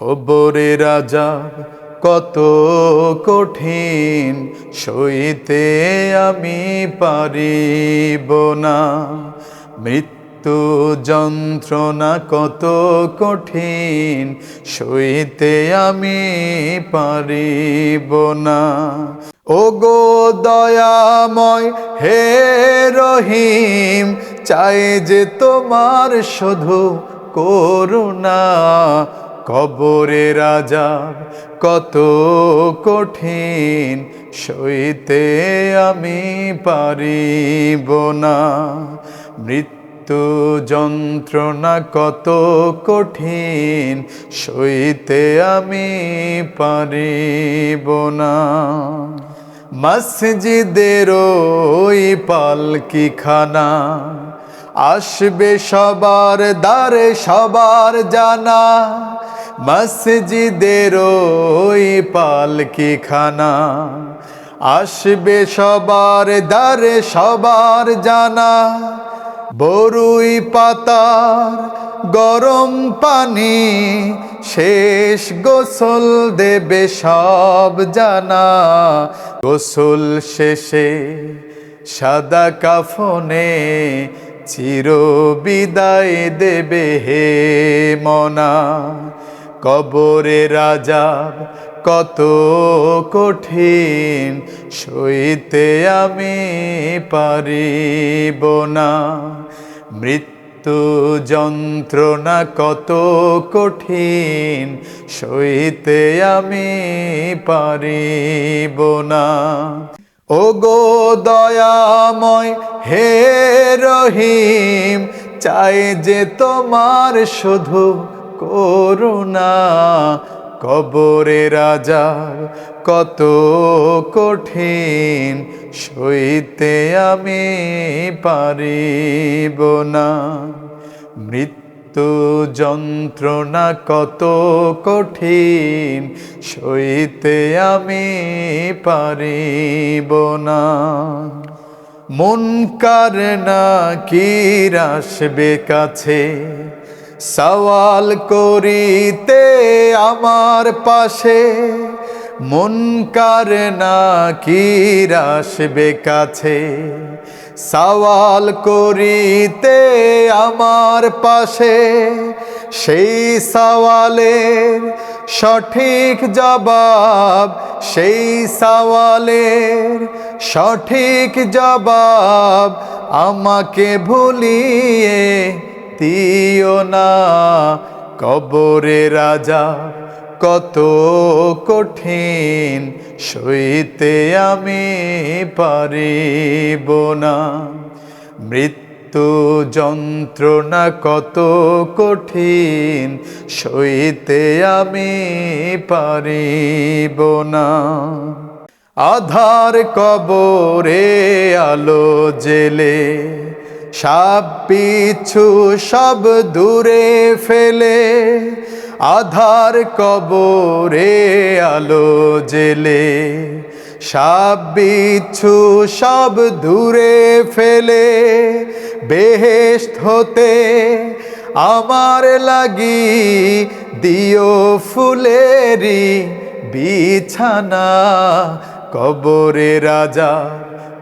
কবরে রাজা কত কঠিন, সইতে আমি পারিব না। মৃত্যু যন্ত্রণা কত কঠিন, সইতে আমি পারিব না। ও গো দয়াময়, হে রহিম, চাই যে তোমার শুধু করুণা কবরে রাজা কত কঠিন, সইতে আমি পারিব না। মৃত্যু যন্ত্রণা কত কঠিন, সইতে আমি পারিব না। মসজিদের ওই পালকি খানা আসবে সবার দ্বারে সবার জানা। মসজিদের ওই পালকি খানা আসবে সবার দ্বারে সবার জানা। বরুই পাতার গরম পানি শেষ গোসল দেবে সব জানা। গোসল শেষে সাদা কাফনে চির বিদায় দেবে হে মনা। কবরে রাজা কত কঠিন, সইতে আমি পারিব না। মৃত্যু যন্ত্রণা কত কঠিন, সইতে আমি পারিব না। ও দয়াময় হে রহিম, চাই যে তোমার শুধু করুণা কবরে রাজা কত কঠিন, সইতে আমি পারিব না। মৃত্যু যন্ত্রণা কত কঠিন, সইতে আমি পারিব না। মন কার না, কি আসবে কাছে? সওয়াল করিতে আমার পাশে। মনকার না কি আসবে কাছে। সওয়াল করিতে আমার পাশে। সেই সওয়ালের সঠিক জবাব, সেই সওয়ালের সঠিক জবাব আমাকে ভুলিয়ে দিও না। কবরে রাজা কত কঠিন, সইতে আমি পারিব না। মৃত্যু যন্ত্রণা কত কঠিন, সইতে আমি পারিব না। আধার কবরে আলো জেলে সব পিছু সব দূরে ফেলে, আধার কবরে আলো জেলে। সব বিচ্ছু সব দূরে ফেলে বেহেস্ত হতে আমার লাগি দিও ফুলেরি বিছানা কবরে রাজা